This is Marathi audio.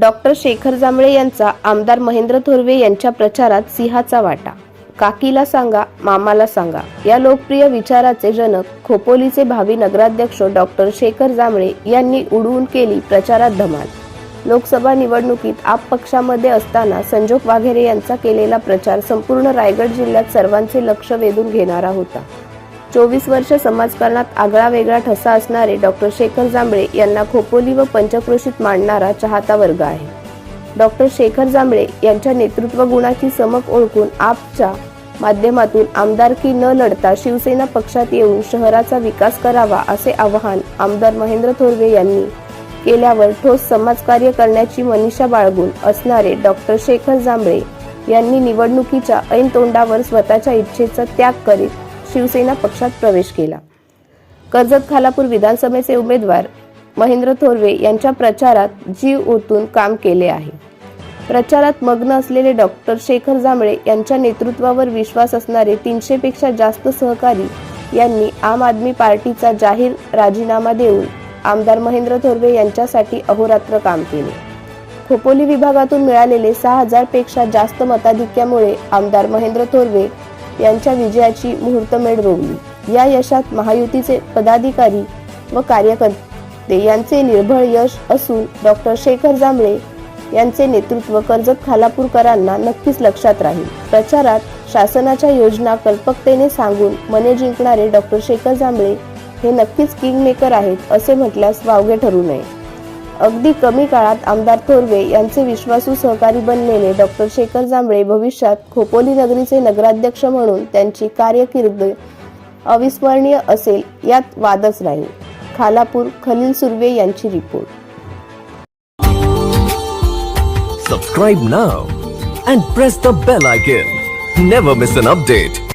डॉक्टर शेखर जांभळे यांचा आमदार महेंद्र थोरवे यांच्या प्रचारात सिंहाचा वाटा. काकीला सांगा मामाला सांगा. या लोकप्रिय विचाराचे जनक खोपोलीचे भावी नगराध्यक्ष डॉक्टर शेखर जांभळे यांनी उडवून केली प्रचारात धमाल. लोकसभा निवडणुकीत आप पक्षामध्ये असताना संजोग वाघेरे यांचा केलेला प्रचार संपूर्ण रायगड जिल्ह्यात सर्वांचे लक्ष वेधून घेणारा होता. चोवीस वर्ष समाजकारणात आगळा वेगळा ठसा असणारे डॉक्टर शेखर जांभळे यांना खोपोली व पंचक्रोशीत मांडणारा चाहता वर्ग आहे. डॉक्टर शेखर जांभळे यांच्या नेतृत्व गुणाची समक ओळखून आपच्या माध्यमातून आमदारकी न लढता शिवसेना पक्षात येऊन शहराचा विकास करावा असे आवाहन आमदार महेंद्र थोरवे यांनी केल्यावर ठोस समाजकार्य करण्याची मनीषा बाळगून असणारे डॉक्टर शेखर जांभळे यांनी निवडणुकीच्या ऐन तोंडावर स्वतःच्या इच्छेचा त्याग करीत शिवसेना पक्षात प्रवेश केला. कर्जत खालापूर विधानसभेचे उमेदवार महेंद्र थोरवे यांच्या प्रचारात जीव ओतून काम केले आहे. प्रचारात मग्न असलेले डॉक्टर शेखर जांभळे यांच्या नेतृत्वावर विश्वास असणारे तीनशेपेक्षा जास्त सहकारी यांनी आम आदमी पार्टीचा जाहीर राजीनामा देऊन आमदार महेंद्र थोरवे यांच्यासाठी अहोरात्र काम केले. खोपोली विभागातून मिळालेले सहा हजारपेक्षा जास्त मताधिक्यामुळे आमदार महेंद्र थोरवे यांच्या विजयाची मुहूर्तमेढ रोवली. या यशात महायुतीचे पदाधिकारी व कार्यकर्ते यांचे निर्भळ यश असून डॉक्टर शेखर जांभळे यांचे नेतृत्व कर्जत खालापूरकरांना नक्कीच लक्षात राहील. प्रचारात शासनाच्या योजना कल्पकतेने सांगून मने जिंकणारे डॉक्टर शेखर जांभळे हे नक्कीच किंग मेकर आहेत असे म्हटल्यास वावगे ठरू नये. अगदी कमी काळात आमदार थोरवे यांचे विश्वासू सहकारी बनलेले डॉक्टर शेखर जांभळे भविष्यात खोपोली नगरीचे नगराध्यक्ष म्हणून त्यांची कार्यकिर्द अविस्मरणीय असेल यात वादच नाही खालापूर खलील सुर्वे यांची report. Subscribe now and press the bell icon never miss an update